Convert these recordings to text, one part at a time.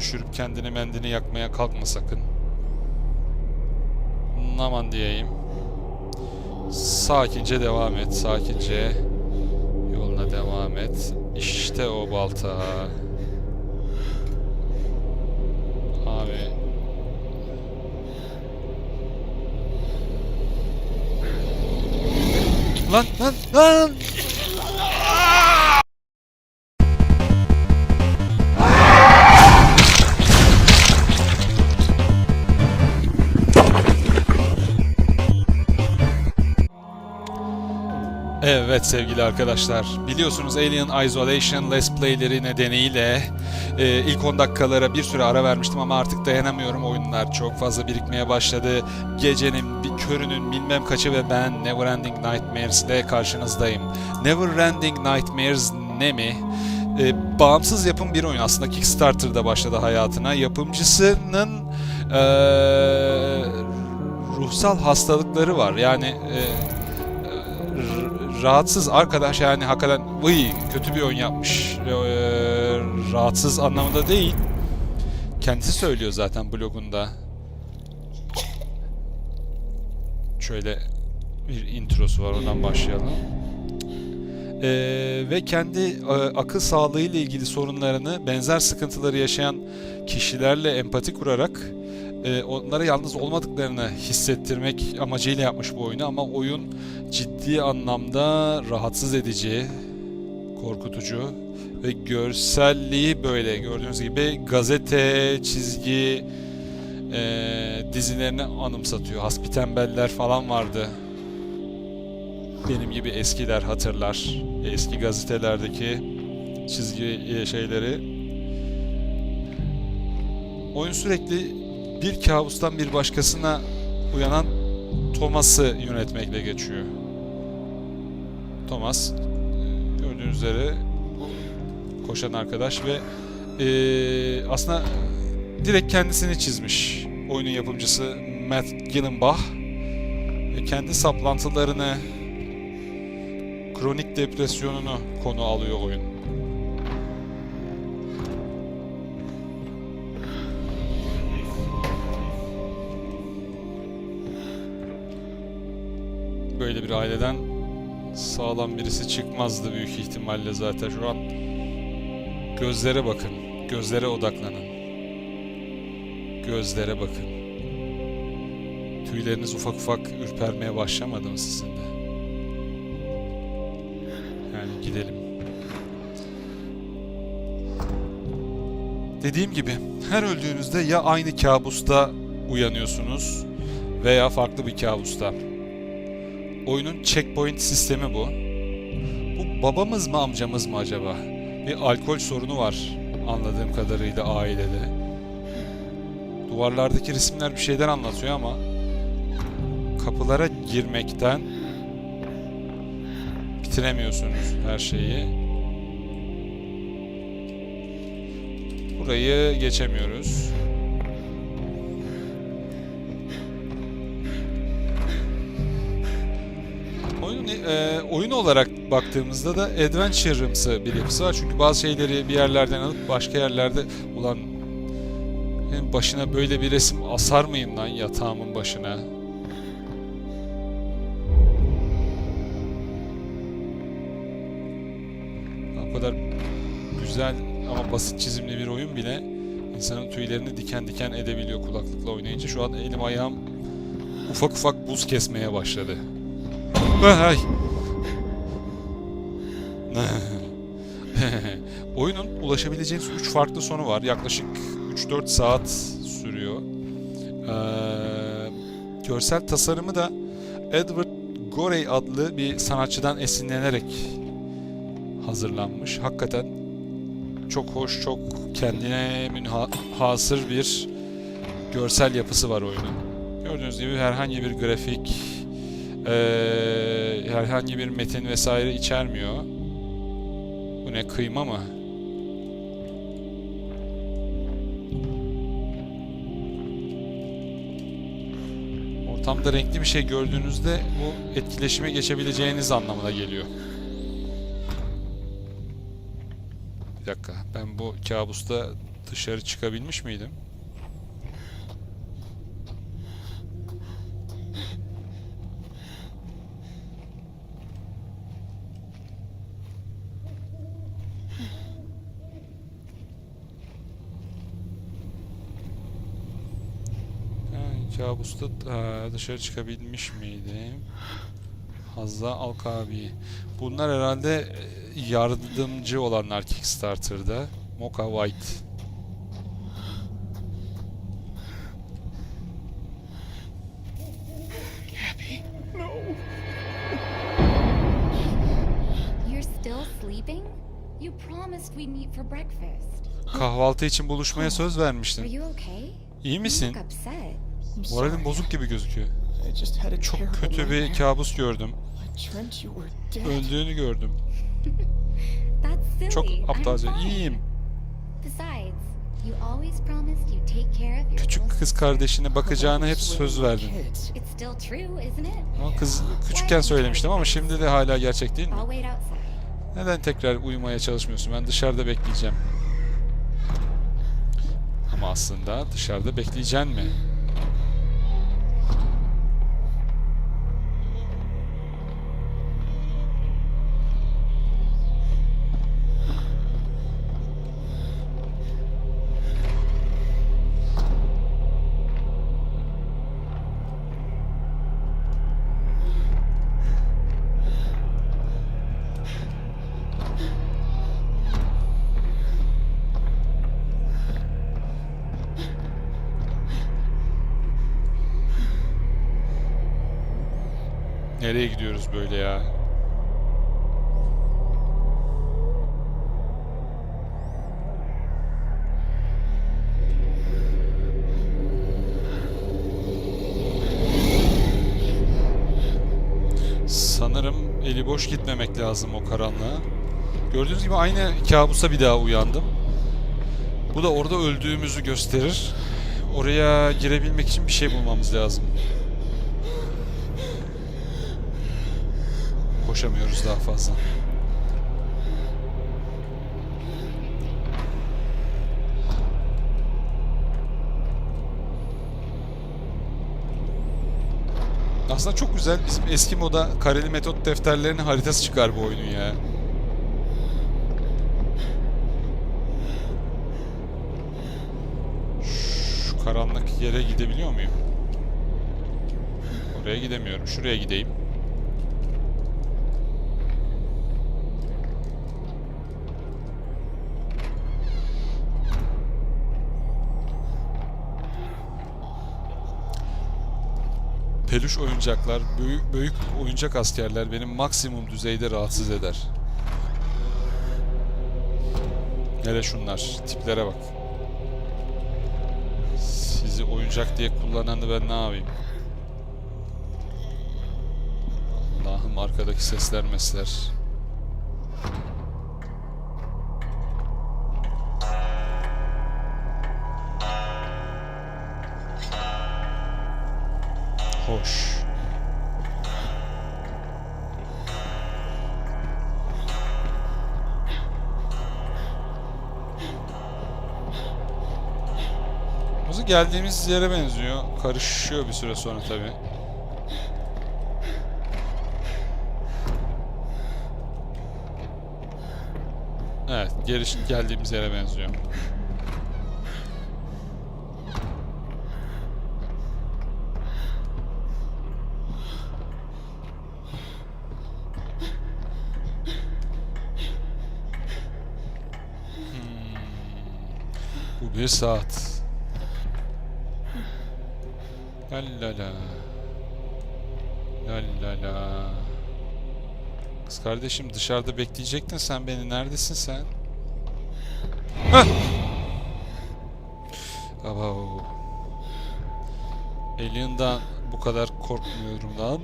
düşürüp kendini mendini yakmaya kalkma sakın. Aman diyeyim. Sakince devam et. Sakince yoluna devam et. İşte o balta. Abi. Lan lan lan! Evet sevgili arkadaşlar, biliyorsunuz Alien Isolation Let's Play'leri nedeniyle e, ilk 10 dakikalara bir süre ara vermiştim ama artık dayanamıyorum. Oyunlar çok fazla birikmeye başladı. Gecenin bir körünün bilmem kaçı ve ben Neverending Nightmares ile karşınızdayım. Neverending Nightmares ne mi? E, bağımsız yapım bir oyun aslında Kickstarter'da başladı hayatına. Yapımcısının e, ruhsal hastalıkları var. Yani e, rahatsız arkadaş yani hakikaten vıy kötü bir oyun yapmış. Ee, rahatsız anlamında değil. Kendisi söylüyor zaten blogunda. Şöyle bir introsu var oradan başlayalım. Ee, ve kendi e, akıl sağlığı ile ilgili sorunlarını benzer sıkıntıları yaşayan kişilerle empati kurarak e, onlara yalnız olmadıklarını hissettirmek amacıyla yapmış bu oyunu ama oyun ciddi anlamda rahatsız edici, korkutucu ve görselliği böyle gördüğünüz gibi gazete, çizgi e, dizilerini anımsatıyor. Hasbi tembeller falan vardı. Benim gibi eskiler hatırlar. Eski gazetelerdeki çizgi e, şeyleri. Oyun sürekli bir kabustan bir başkasına uyanan Thomas'ı yönetmekle geçiyor. Thomas e, gördüğünüz üzere koşan arkadaş ve e, aslında direkt kendisini çizmiş oyunun yapımcısı Matt Gillenbach ve kendi saplantılarını kronik depresyonunu konu alıyor oyun. Böyle bir aileden sağlam birisi çıkmazdı büyük ihtimalle zaten şu an. Gözlere bakın. Gözlere odaklanın. Gözlere bakın. Tüyleriniz ufak ufak ürpermeye başlamadı mı sizin de? Yani gidelim. Dediğim gibi her öldüğünüzde ya aynı kabusta uyanıyorsunuz veya farklı bir kabusta. Oyunun checkpoint sistemi bu. Bu babamız mı amcamız mı acaba? Bir alkol sorunu var anladığım kadarıyla ailede. Duvarlardaki resimler bir şeyler anlatıyor ama kapılara girmekten bitiremiyorsunuz her şeyi. Burayı geçemiyoruz. E, oyun olarak baktığımızda da adventure'ımsı bir yapısı var. Çünkü bazı şeyleri bir yerlerden alıp başka yerlerde ulan başına böyle bir resim asar mıyım lan yatağımın başına? O kadar güzel ama basit çizimli bir oyun bile insanın tüylerini diken diken edebiliyor kulaklıkla oynayınca. Şu an elim ayağım ufak ufak buz kesmeye başladı. Ay. Oyunun ulaşabileceğiniz 3 farklı sonu var. Yaklaşık 3-4 saat sürüyor. Ee, görsel tasarımı da Edward Gorey adlı bir sanatçıdan esinlenerek hazırlanmış. Hakikaten çok hoş, çok kendine münhasır bir görsel yapısı var oyunun. Gördüğünüz gibi herhangi bir grafik, ee, herhangi bir metin vesaire içermiyor. Bu ne kıyma mı? Ortamda renkli bir şey gördüğünüzde bu etkileşime geçebileceğiniz anlamına geliyor. Bir dakika ben bu kabusta Dışarı çıkabilmiş miydim? Ha, kabusta ha, dışarı çıkabilmiş miydim? Hazza Alkabi. Bunlar herhalde e, yardımcı olanlar Kickstarter'da. Mocha White. Abby, no. You're still sleeping? You promised we'd meet for breakfast. Kahvaltı için buluşmaya söz Are vermiştin. İyi misin? Look upset. I'm Moralin sorry. bozuk gibi gözüküyor. Çok kötü bir kabus gördüm. Öldüğünü gördüm. Çok aptalca. İyiyim. Küçük kız kardeşine bakacağına hep söz verdin. Ama kız küçükken söylemiştim ama şimdi de hala gerçek değil mi? Neden tekrar uyumaya çalışmıyorsun? Ben dışarıda bekleyeceğim. Ama aslında dışarıda bekleyeceksin mi? Nereye gidiyoruz böyle ya? Sanırım eli boş gitmemek lazım o karanlığa. Gördüğünüz gibi aynı kabusa bir daha uyandım. Bu da orada öldüğümüzü gösterir. Oraya girebilmek için bir şey bulmamız lazım. Koşamıyoruz daha fazla. Aslında çok güzel bizim eski moda kareli metot defterlerinin haritası çıkar bu oyunun ya. Şu karanlık yere gidebiliyor muyum? Oraya gidemiyorum. Şuraya gideyim. Peluş oyuncaklar, büyük, büyük oyuncak askerler beni maksimum düzeyde rahatsız eder. Hele şunlar, tiplere bak. Sizi oyuncak diye kullananı ben ne yapayım? Allah'ım arkadaki sesler mesler. Hoş. Burası geldiğimiz yere benziyor. Karışıyor bir süre sonra tabi. Evet, geri geldiğimiz yere benziyor. Bir saat. La la la. La la. Kız kardeşim dışarıda bekleyecektin sen beni. Neredesin sen? Hah! Abo. Alien'dan bu kadar korkmuyorum lan.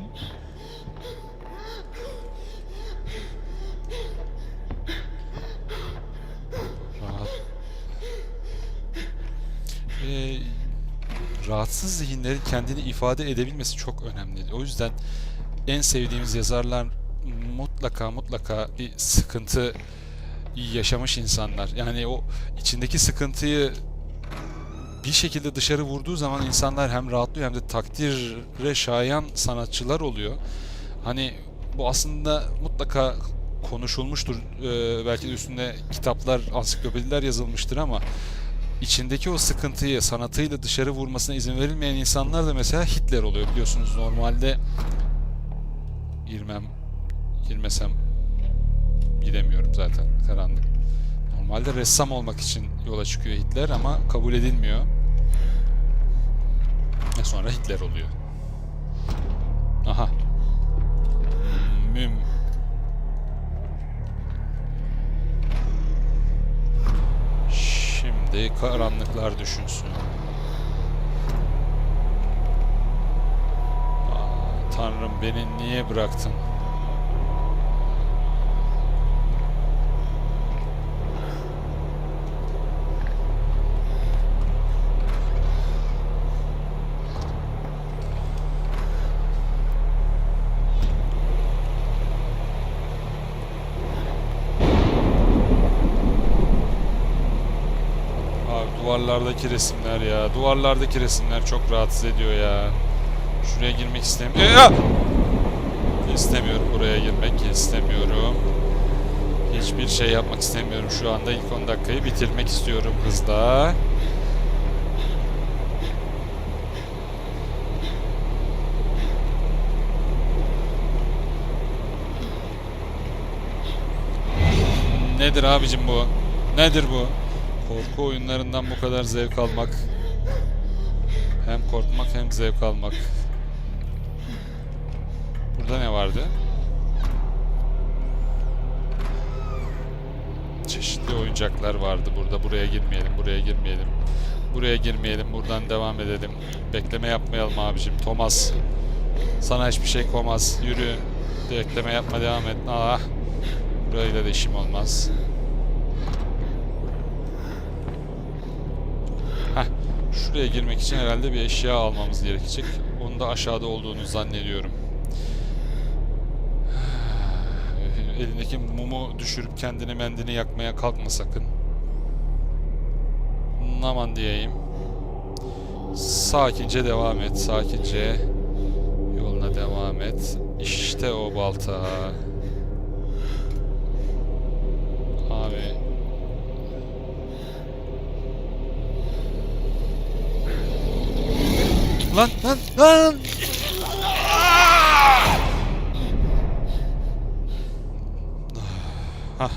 Ee, rahatsız zihinlerin kendini ifade edebilmesi çok önemli. O yüzden en sevdiğimiz yazarlar mutlaka mutlaka bir sıkıntı yaşamış insanlar. Yani o içindeki sıkıntıyı bir şekilde dışarı vurduğu zaman insanlar hem rahatlıyor hem de takdire şayan sanatçılar oluyor. Hani bu aslında mutlaka konuşulmuştur. Ee, belki de üstünde kitaplar, ansiklopediler yazılmıştır ama içindeki o sıkıntıyı sanatıyla dışarı vurmasına izin verilmeyen insanlar da mesela Hitler oluyor biliyorsunuz. Normalde girmem, girmesem gidemiyorum zaten karanlık. Normalde ressam olmak için yola çıkıyor Hitler ama kabul edilmiyor. Ve sonra Hitler oluyor. Aha. Müm. Şimdi karanlıklar düşünsün. Aa, Tanrım beni niye bıraktın? Abi duvarlardaki resimler ya. Duvarlardaki resimler çok rahatsız ediyor ya. Şuraya girmek istemiyorum. İstemiyorum buraya girmek istemiyorum. Hiçbir şey yapmak istemiyorum şu anda. İlk 10 dakikayı bitirmek istiyorum hızla. Nedir abicim bu? Nedir bu? Korku oyunlarından bu kadar zevk almak. Hem korkmak hem zevk almak. Burada ne vardı? Çeşitli oyuncaklar vardı burada. Buraya girmeyelim, buraya girmeyelim. Buraya girmeyelim, buradan devam edelim. Bekleme yapmayalım abicim. Thomas. Sana hiçbir şey komaz. Yürü. Bekleme yapma, devam et. Ah. Burayla da işim olmaz. Şuraya girmek için herhalde bir eşya almamız gerekecek. Onu da aşağıda olduğunu zannediyorum. Elindeki mumu düşürüp kendini mendini yakmaya kalkma sakın. Aman diyeyim. Sakince devam et, sakince. Yoluna devam et. İşte o balta. Abi Lan lan lan! Hah,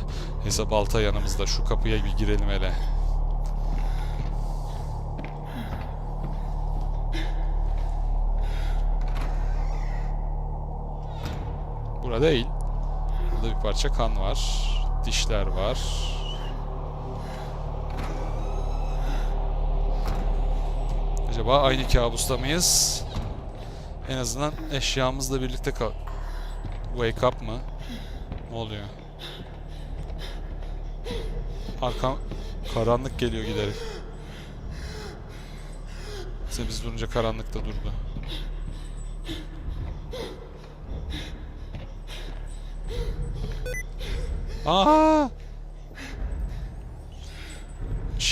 neyse balta yanımızda. Şu kapıya bir girelim hele. Burada değil. Burada bir parça kan var. Dişler var. Acaba aynı kabusta mıyız? En azından eşyamızla birlikte kal... Wake up mı? Ne oluyor? Arkam karanlık geliyor giderek. Neyse biz durunca karanlıkta durdu. Aa!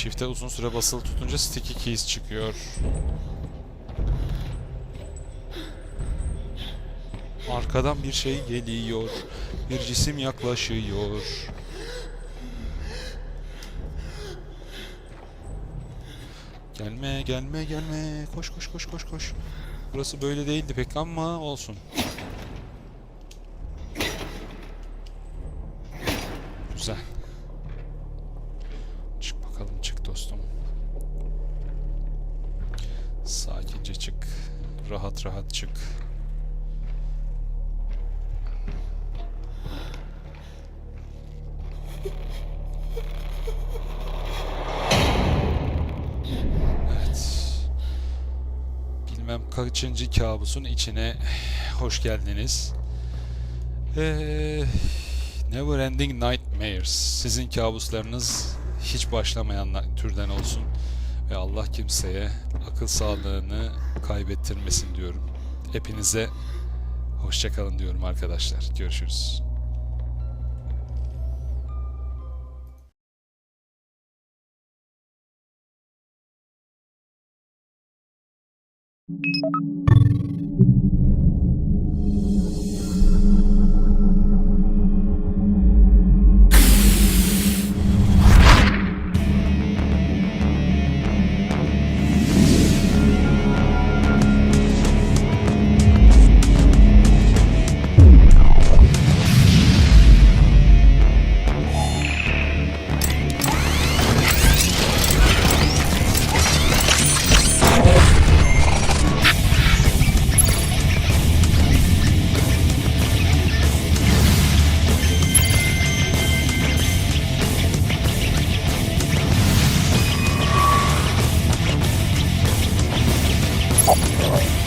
Shift'e uzun süre basılı tutunca sticky keys çıkıyor. Arkadan bir şey geliyor. Bir cisim yaklaşıyor. Gelme, gelme, gelme. Koş, koş, koş, koş, koş. Burası böyle değildi pek ama olsun. Güzel. Çık bakalım çık dostum. Sakince çık. Rahat rahat çık. Evet. Bilmem kaçıncı kabusun içine hoş geldiniz. Eee Never Ending Nightmares. Sizin kabuslarınız hiç başlamayan türden olsun. Ve Allah kimseye akıl sağlığını kaybettirmesin diyorum. Hepinize hoşçakalın diyorum arkadaşlar. Görüşürüz. Oh,